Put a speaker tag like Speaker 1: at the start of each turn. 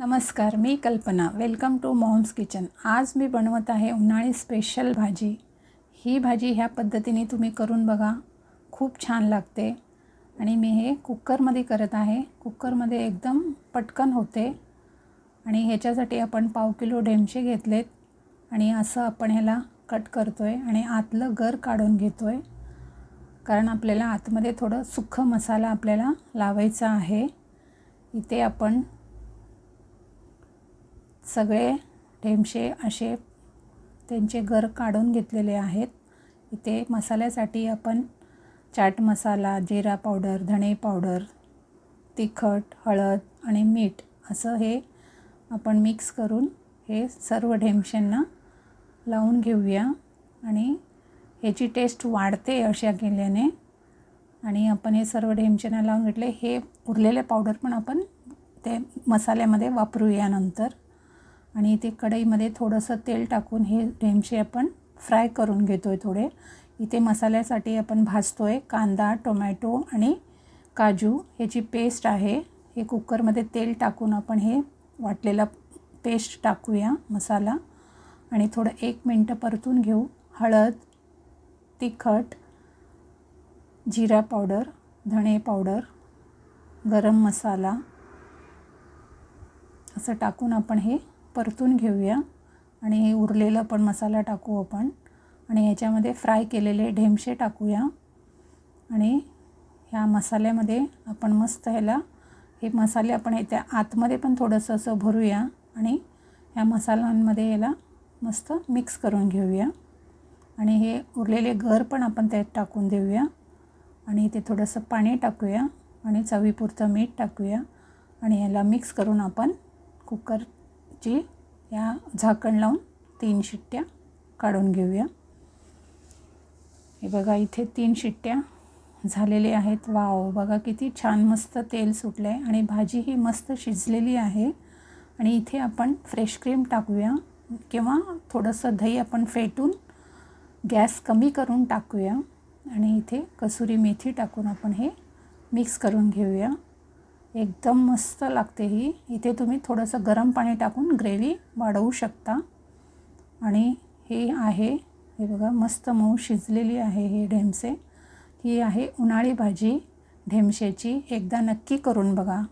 Speaker 1: नमस्कार मी कल्पना. Welcome to moms kitchen आज मी बनवत आहे उन्हाळी स्पेशल भाजी. ही भाजी ह्या पद्धतीने तुम्ही करून बघा. खूप छान लागते. आणि मी हे कुकरमध्ये करत आहे. कुकरमध्ये एकदम पटकन होते. आणि ह्याच्यासाठी आपण पाव किलो डेमशे घेतलेत. आणि असं आपण ह्याला कट करतो आहे आणि आतलं गर काढून घेतो आहे कारण आपल्याला आतमध्ये थोडं सुखं मसाला आपल्याला लावायचा आहे. इथे आपण सगळे ढेमशे असे त्यांचे गर काढून घेतलेले आहेत. इथे मसाल्यासाठी आपण चाट मसाला जिरा पावडर धणे पावडर तिखट हळद आणि मीठ असं हे आपण मिक्स करून हे सर्व ढेमशांना लावून घेऊया. आणि ह्याची टेस्ट वाढते अशा केल्याने. आणि आपण हे सर्व ढेमशांना लावून घेतले. हे उरलेले पावडर पण आपण ते मसाल्यामध्ये वापरूया नंतर. आणि इथे कढईमध्ये थोडंसं तेल टाकून हे ढेमशे आपण फ्राय करून घेतो आहे थोडे. इथे मसाल्यासाठी आपण भाजतो आहे कांदा टोमॅटो आणि काजू. ह्याची पेस्ट आहे. हे कुकरमध्ये तेल टाकून आपण हे वाटलेला पेस्ट टाकूया मसाला. आणि थोडं एक मिनटं परतून घेऊ. हळद तिखट जिरा पावडर धणे पावडर गरम मसाला. असं टाकून आपण हे परतून घेऊया. आणि हे उरलेलं पण मसाला टाकू आपण. आणि ह्याच्यामध्ये फ्राय केलेले ढेमशे टाकूया. आणि ह्या मसाल्यामध्ये आपण मस्त ह्याला हे मसाले आपण त्या आतमध्ये पण थोडंसं असं भरूया. आणि ह्या मसाल्यांमध्ये याला मस्त मिक्स करून घेऊया. आणि हे उरलेले घर पण आपण त्यात टाकून देऊया. आणि इथे थोडंसं पाणी टाकूया. आणि चवीपुरतं मीठ टाकूया. आणि याला मिक्स करून आपण कुकर कुकरची या झाकण लावून तीन शिट्ट्या काढून घेऊया. हे बघा इथे तीन शिट्ट्या झालेल्या आहेत. वाव बघा किती छान मस्त तेल सुटलं आहे आणि भाजी ही मस्त शिजलेली आहे. आणि इथे आपण फ्रेश क्रीम टाकूया किंवा थोडंसं दही आपण फेटून गॅस कमी करून टाकूया. आणि इथे कसुरी मेथी टाकून आपण हे मिक्स करून घेऊया. एकदम मस्त लागते ही. इथे तुम्ही थोडंसं गरम पाणी टाकून ग्रेव्ही वाढवू शकता. आणि हे आहे हे बघा मस्त मऊ शिजलेली आहे हे ढेमसे. ही आहे उन्हाळी भाजी. ढेमशेची एकदा नक्की करून बघा.